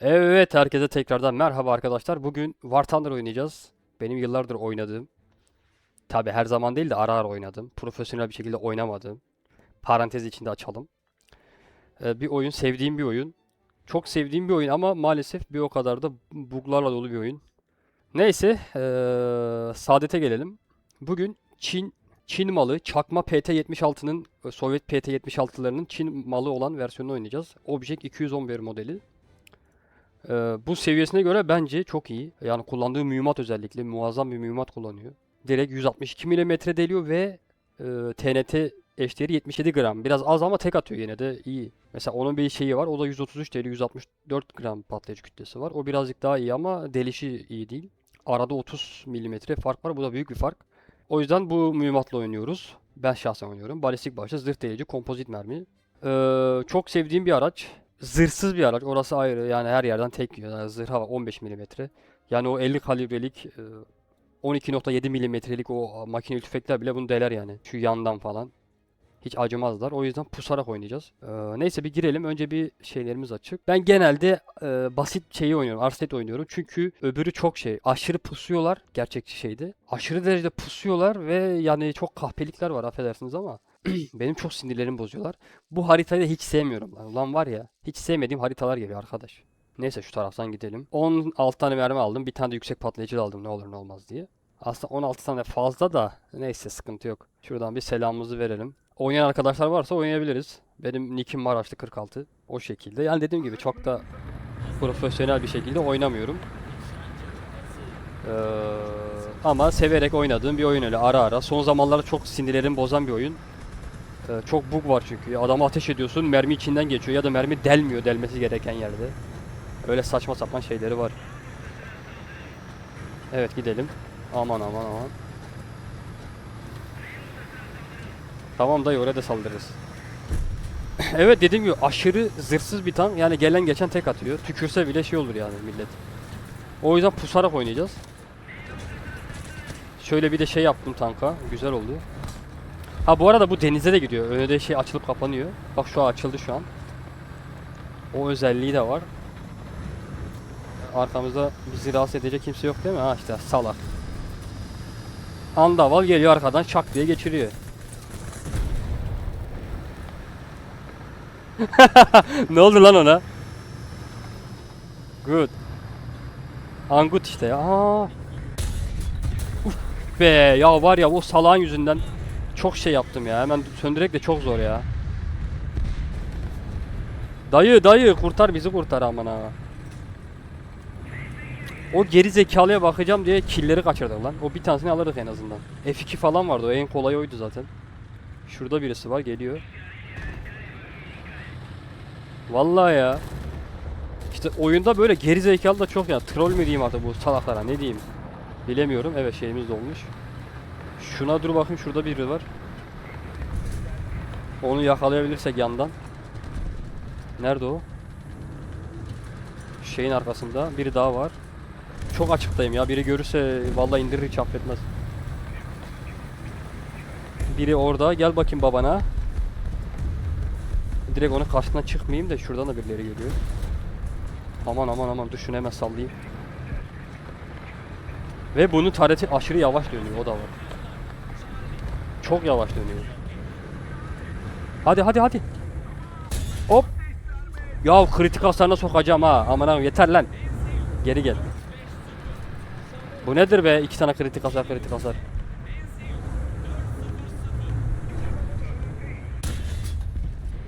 Evet herkese tekrardan merhaba arkadaşlar. Bugün War Thunder oynayacağız. Benim yıllardır oynadığım. Tabi her zaman değil de ara ara oynadım. Profesyonel bir şekilde oynamadım. Parantez içinde açalım. Ee, bir oyun, sevdiğim bir oyun. Çok sevdiğim bir oyun ama maalesef bir o kadar da buglarla dolu bir oyun. Neyse, ee, saadete gelelim. Bugün Çin Çin malı çakma PT-76'nın e, Sovyet PT-76'larının Çin malı olan versiyonunu oynayacağız. Object 211 modeli. Ee, bu seviyesine göre bence çok iyi. Yani kullandığı mühimmat özellikle muazzam bir mühimmat kullanıyor. Direkt 162 mm deliyor ve e, TNT eşdeğeri 77 gram. Biraz az ama tek atıyor yine de iyi. Mesela onun bir şeyi var. O da 133 deli 164 gram patlayıcı kütlesi var. O birazcık daha iyi ama delişi iyi değil. Arada 30 mm fark var. Bu da büyük bir fark. O yüzden bu mühimmatla oynuyoruz. Ben şahsen oynuyorum. Balistik başlı zırh delici kompozit mermi. Ee, çok sevdiğim bir araç. Zırhsız bir araç. Orası ayrı. Yani her yerden tek yiyor. Yani zırha var 15 mm. Yani o 50 kalibrelik e, 12.7 milimetrelik o makineli tüfekler bile bunu deler yani. Şu yandan falan. Hiç acımazlar. O yüzden pusarak oynayacağız. Ee, neyse bir girelim. Önce bir şeylerimiz açık. Ben genelde e, basit şeyi oynuyorum. Arset oynuyorum. Çünkü öbürü çok şey. Aşırı pusuyorlar. Gerçekçi şeyde. Aşırı derecede pusuyorlar ve yani çok kahpelikler var affedersiniz ama. Benim çok sinirlerimi bozuyorlar. Bu haritayı da hiç sevmiyorum. Lan, Ulan var ya hiç sevmediğim haritalar geliyor arkadaş. Neyse şu taraftan gidelim. 16 tane mermi aldım. Bir tane de yüksek patlayıcı aldım ne olur ne olmaz diye. Aslında 16 tane fazla da neyse sıkıntı yok. Şuradan bir selamımızı verelim. Oynayan arkadaşlar varsa oynayabiliriz. Benim nickim Maraşlı 46. O şekilde. Yani dediğim gibi çok da profesyonel bir şekilde oynamıyorum. Ee, ama severek oynadığım bir oyun öyle ara ara. Son zamanlarda çok sinirlerimi bozan bir oyun. Ee, çok bug var çünkü. Adamı ateş ediyorsun, mermi içinden geçiyor ya da mermi delmiyor delmesi gereken yerde. Öyle saçma sapan şeyleri var. Evet gidelim. Aman aman aman. Tamam dayı oraya da saldırırız. evet dediğim gibi aşırı zırhsız bir tank. Yani gelen geçen tek atıyor. Tükürse bile şey olur yani millet. O yüzden pusarak oynayacağız. Şöyle bir de şey yaptım tanka. Güzel oldu. Ha bu arada bu denize de gidiyor. Önü de şey açılıp kapanıyor. Bak şu an açıldı şu an. O özelliği de var. Arkamızda bizi rahatsız edecek kimse yok değil mi? Ha işte salak. Andaval geliyor arkadan şak diye geçiriyor. ne oldu lan ona? Good. Angut işte ya. Uf be ya var ya o salağın yüzünden çok şey yaptım ya. Hemen söndürek de çok zor ya. Dayı dayı kurtar bizi kurtar aman ha. O geri zekalıya bakacağım diye killeri kaçırdık lan. O bir tanesini alırdık en azından. F2 falan vardı o en kolay oydu zaten. Şurada birisi var geliyor. Vallahi ya. İşte oyunda böyle geri zekalı da çok ya. Troll mü diyeyim artık bu salaklara ne diyeyim. Bilemiyorum. Evet şeyimiz dolmuş. Şuna dur bakayım şurada biri var. Onu yakalayabilirsek yandan. Nerede o? Şeyin arkasında biri daha var. Çok açıktayım ya. Biri görürse vallahi indirir hiç affetmez. Biri orada. Gel bakayım babana. Direkt onun karşısına çıkmayayım da şuradan da birileri geliyor. Aman aman aman dur hemen sallayayım. Ve bunun tareti aşırı yavaş dönüyor o da var. Çok yavaş dönüyor. Hadi hadi hadi. Hop. Ya kritik hasarına sokacağım ha. Aman aman yeter lan. Geri gel. Bu nedir be? İki tane kritik hasar kritik hasar.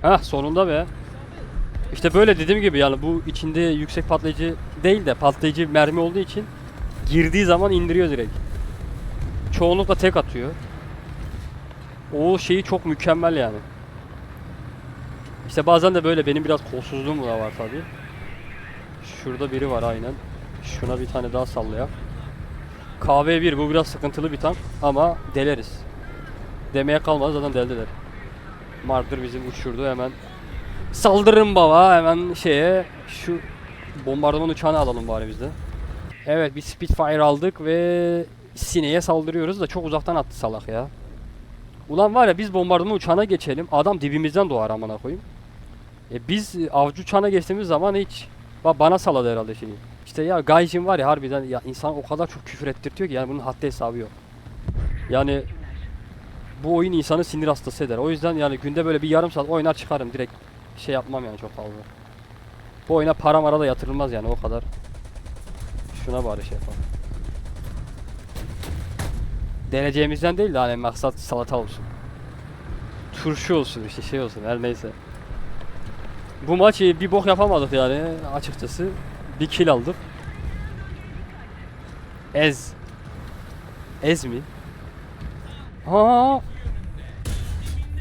Hah sonunda be. İşte böyle dediğim gibi yani bu içinde yüksek patlayıcı değil de patlayıcı mermi olduğu için girdiği zaman indiriyor direkt. Çoğunlukla tek atıyor. O şeyi çok mükemmel yani. İşte bazen de böyle benim biraz kolsuzluğum da var tabi. Şurada biri var aynen. Şuna bir tane daha sallayak. KV1 bu biraz sıkıntılı bir tank ama deleriz. Demeye kalmadı zaten deldiler. Mardır bizim uçurdu hemen. Saldırın baba hemen şeye şu bombardıman uçağını alalım bari biz de. Evet bir Spitfire aldık ve sineye saldırıyoruz da çok uzaktan attı salak ya. Ulan var ya biz bombardıman uçağına geçelim. Adam dibimizden doğar amına koyayım. E biz avcı uçağına geçtiğimiz zaman hiç Bak bana saladı herhalde şeyi. İşte ya Gaijin var ya harbiden ya insan o kadar çok küfür ettirtiyor ki yani bunun haddi hesabı yok. Yani bu oyun insanı sinir hastası eder. O yüzden yani günde böyle bir yarım saat oynar çıkarım direkt şey yapmam yani çok fazla. Bu oyuna para mara da yatırılmaz yani o kadar. Şuna bari şey yapalım. Deneyeceğimizden değil de hani maksat salata olsun. Turşu olsun işte şey olsun her neyse. Bu maç bir bok yapamadık yani açıkçası. Bir kill aldık. Ez. Ez mi? Ha.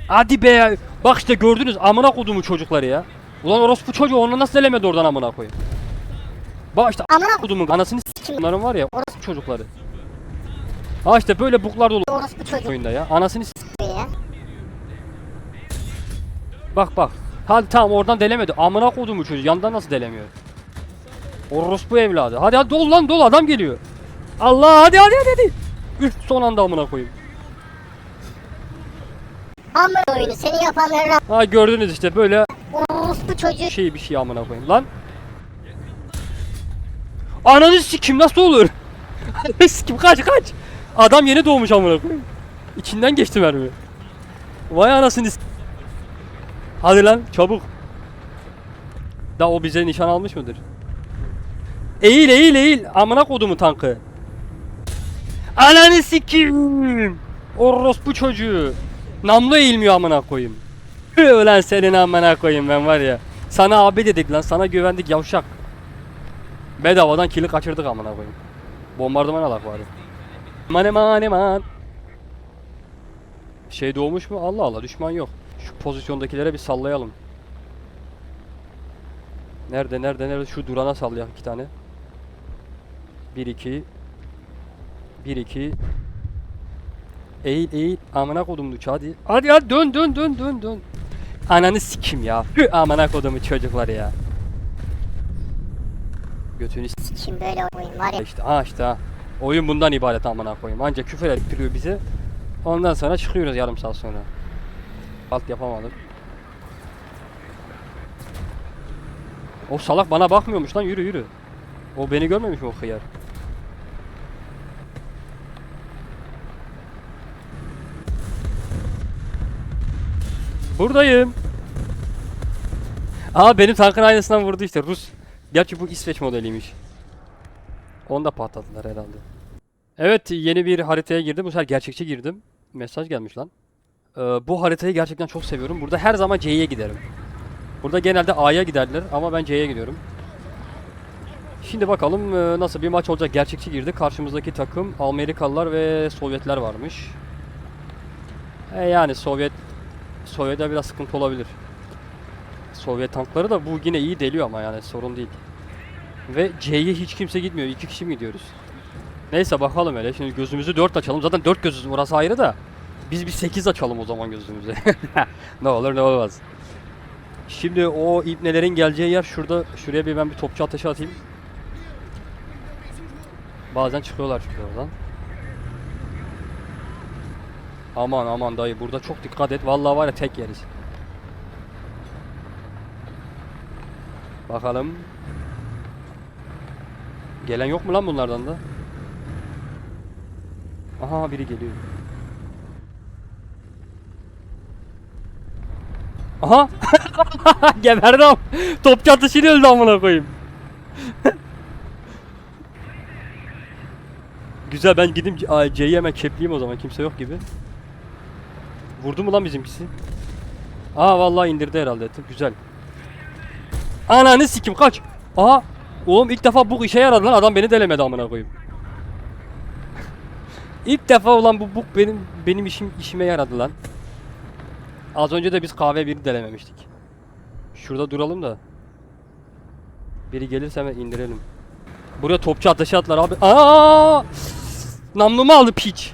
Hadi be. Bak işte gördünüz amına kodumu çocukları ya. Ulan orospu çocuğu onu nasıl elemedi oradan amına koyayım. Bak işte Amına kodumun anasını s- bunların var ya orospu çocukları. Ha işte böyle buklar dolu orospu çocuğu oyunda ya. Anasını s- ya. Bak bak. Hadi tamam oradan delemedi. Amına kodumu çocuğu yandan nasıl delemiyor? Orospu evladı. Hadi hadi dol lan dol adam geliyor. Allah hadi hadi hadi hadi. Üf son anda amına koyayım. Amına oyunu seni yapanların Ha gördünüz işte böyle orospu çocuğu. şey bir şey amına koyayım lan. Ananı sikim nasıl olur? Ananı sikim kaç kaç. Adam yeni doğmuş amına koyayım. İçinden geçti mermi. Vay anasını Hadi lan çabuk. Da o bize nişan almış mıdır? Eğil eğil eğil. Amına kodumu tankı. Ananı sikim. Orospu çocuğu. Namlu eğilmiyor amına koyayım. Ulan senin amına koyayım ben var ya. Sana abi dedik lan sana güvendik yavşak. Bedavadan kili kaçırdık amına koyayım. Bombardıman alak bari. Mane mane man. Şey doğmuş mu? Allah Allah düşman yok. Şu pozisyondakilere bir sallayalım. Nerede nerede nerede şu durana sallayak iki tane. 1 2 1 2 Eğil eğil amına kodum uç hadi. Hadi hadi dön dön dön dön dön. Ananı sikim ya. Hü amına kodumu çocukları ya. Götünü s- Kim böyle oyun var ya. işte ha işte ha. Oyun bundan ibaret amına koyayım. Ancak küfür ettiriyor bizi. Ondan sonra çıkıyoruz yarım saat sonra. Alt yapamadık. O salak bana bakmıyormuş lan yürü yürü. O beni görmemiş mi o hıyar? Buradayım. Aa benim tankın aynısından vurdu işte Rus. Gerçi bu İsveç modeliymiş. Onu da patladılar herhalde. Evet yeni bir haritaya girdim. Bu sefer gerçekçi girdim. Mesaj gelmiş lan. Ee, bu haritayı gerçekten çok seviyorum. Burada her zaman C'ye giderim. Burada genelde A'ya giderler ama ben C'ye gidiyorum. Şimdi bakalım e, nasıl bir maç olacak. Gerçekçi girdi. Karşımızdaki takım Amerikalılar ve Sovyetler varmış. E yani Sovyet Sovyet'e biraz sıkıntı olabilir. Sovyet tankları da bu yine iyi deliyor ama yani sorun değil. Ve C'ye hiç kimse gitmiyor. İki kişi mi gidiyoruz? Neyse bakalım hele. Şimdi gözümüzü dört açalım. Zaten dört gözümüz orası ayrı da. Biz bir sekiz açalım o zaman gözümüzü. ne olur ne olmaz. Şimdi o ipnelerin geleceği yer şurada. Şuraya bir ben bir topçu ateşi atayım. Bazen çıkıyorlar çünkü oradan. Aman aman dayı burada çok dikkat et. Vallahi var ya tek yeriz. Bakalım. Gelen yok mu lan bunlardan da? Aha biri geliyor. Aha! Geberdim. Topçu atışıyla öldü amına koyayım. Güzel ben gideyim C'yi hemen kepleyeyim o zaman kimse yok gibi. Vurdu mu lan bizimkisi? Aa vallahi indirdi herhalde. Güzel. Ananı sikim kaç. Aha. Oğlum ilk defa bu işe yaradı lan adam beni delemedi amına koyayım. ilk defa olan bu buk benim benim işim işime yaradı lan. Az önce de biz kahve biri delememiştik. Şurada duralım da. Biri gelirse hemen indirelim. Buraya topçu ateşi atlar abi. Aa! Namlumu aldı piç.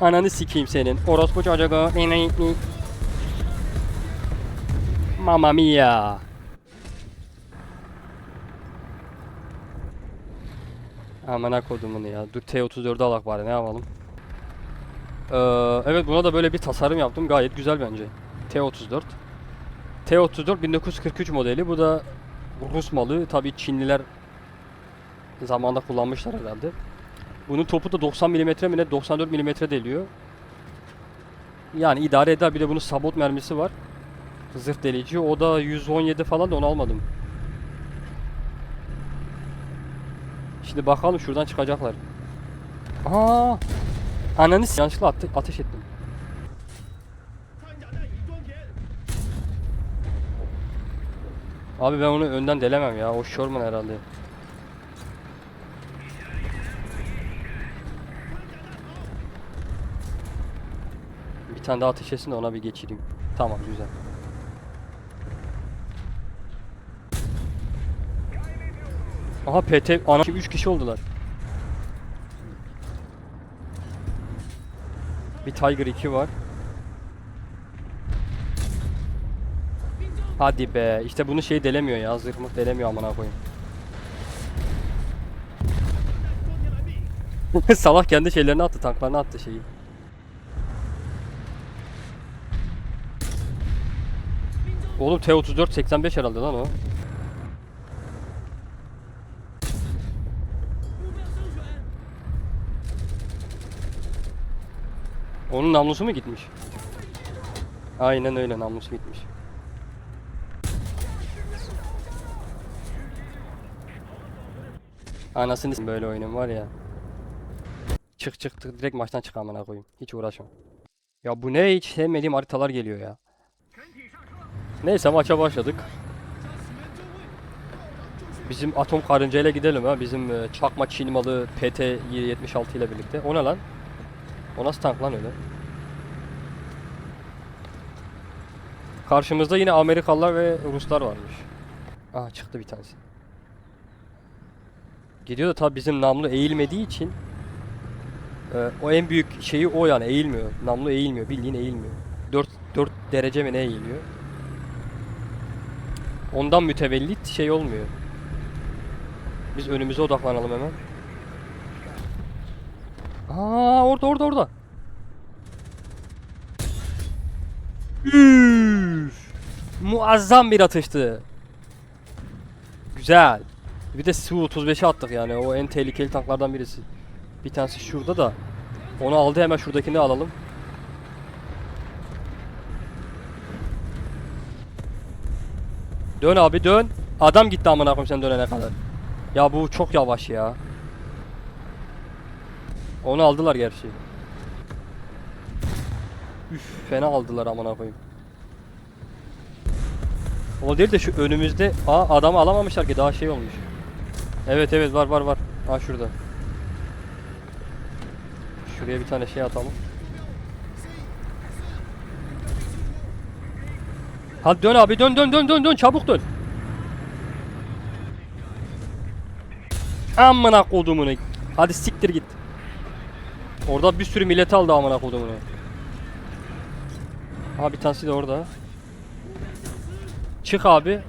Ananı sikeyim senin. Orospu çocuğu. Mamma mia. Amına kodumun ya. Dur T34'ü alak bari ne yapalım. Ee, evet buna da böyle bir tasarım yaptım. Gayet güzel bence. T34. T34 1943 modeli. Bu da Rus malı. Tabii Çinliler zamanında kullanmışlar herhalde. Bunun topu da 90 mm mi ne 94 mm deliyor. Yani idare eder. Bir de bunun sabot mermisi var. Zırh delici. O da 117 falan da onu almadım. Şimdi bakalım şuradan çıkacaklar. Aa! Ananı yanlışlıkla ate- ateş ettim. Abi ben onu önden delemem ya. O Sherman herhalde. Bir tane daha ateş etsin de ona bir geçireyim. Tamam güzel. Aha PT ana 3 kişi oldular. Bir Tiger 2 var. Hadi be. İşte bunu şey delemiyor ya. Zırhmık delemiyor amına koyayım. Salak kendi şeylerini attı, tanklarını attı şeyi. Oğlum T-34 85 herhalde lan o. Onun namlusu mu gitmiş? Aynen öyle namlusu gitmiş. Anasını böyle oyunum var ya. Çık çık tık direkt maçtan çık amına koyayım. Hiç uğraşmam. Ya bu ne hiç sevmediğim haritalar geliyor ya. Neyse maça başladık. Bizim atom karıncayla gidelim ha. Bizim e, çakma Çin malı PT-76 ile birlikte. O ne lan? O nasıl tank lan öyle? Karşımızda yine Amerikalılar ve Ruslar varmış. Aa çıktı bir tanesi. Gidiyor da tabi bizim namlu eğilmediği için e, o en büyük şeyi o yani eğilmiyor. Namlu eğilmiyor. Bildiğin eğilmiyor. 4 4 derece mi ne eğiliyor? Ondan mütevellit şey olmuyor. Biz önümüze odaklanalım hemen. Aa orada orada orada. Üf! Muazzam bir atıştı. Güzel. Bir de Su-35'i attık yani. O en tehlikeli tanklardan birisi. Bir tanesi şurada da. Onu aldı hemen şuradakini alalım. Dön abi dön. Adam gitti amına koyayım sen dönene kadar. Ya bu çok yavaş ya. Onu aldılar gerçi. Üf fena aldılar amına koyayım. O değil de şu önümüzde Aa adamı alamamışlar ki daha şey olmuş. Evet evet var var var. Ha şurada. Şuraya bir tane şey atalım. Hadi dön abi dön dön dön dön dön çabuk dön. Amına kodumunu. Hadi siktir git. Orada bir sürü millet aldı amına kodumunu. Ha bir tanesi de orada. Çık abi.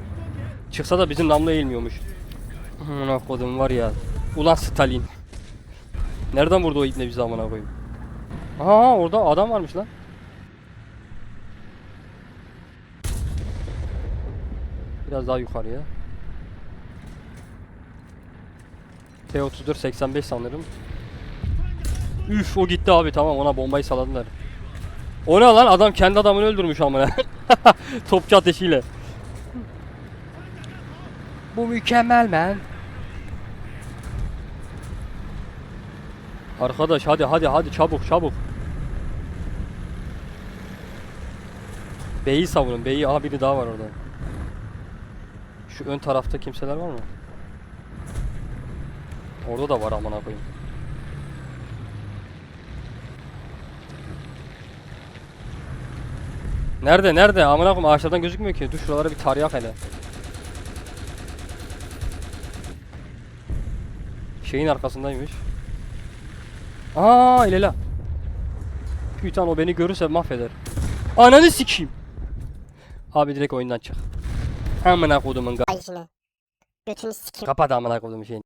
Çıksa da bizim namlu eğilmiyormuş. Amına kodum var ya. Ulan Stalin. Nereden vurdu o ibne bizi amına koyayım? Aa orada adam varmış lan. Biraz daha yukarıya. T34 85 sanırım. Üf o gitti abi tamam ona bombayı saladılar. O ne lan adam kendi adamını öldürmüş amına. Topçu ateşiyle. Bu mükemmel men. Arkadaş hadi hadi hadi çabuk çabuk. B'yi savunun. B'yi aha biri daha var orada. Şu ön tarafta kimseler var mı? Orada da var amına koyayım. Nerede nerede? Amına koyayım ağaçlardan gözükmüyor ki. Dur şuralara bir tarayak hele. Şeyin arkasındaymış. Aa ilela. Pütan o beni görürse mahveder. Ananı sikeyim. Abi direkt oyundan çık. Amına kodumun ga- Ay işine. Götünü sikeyim. Kapat amına kodumun şeyini.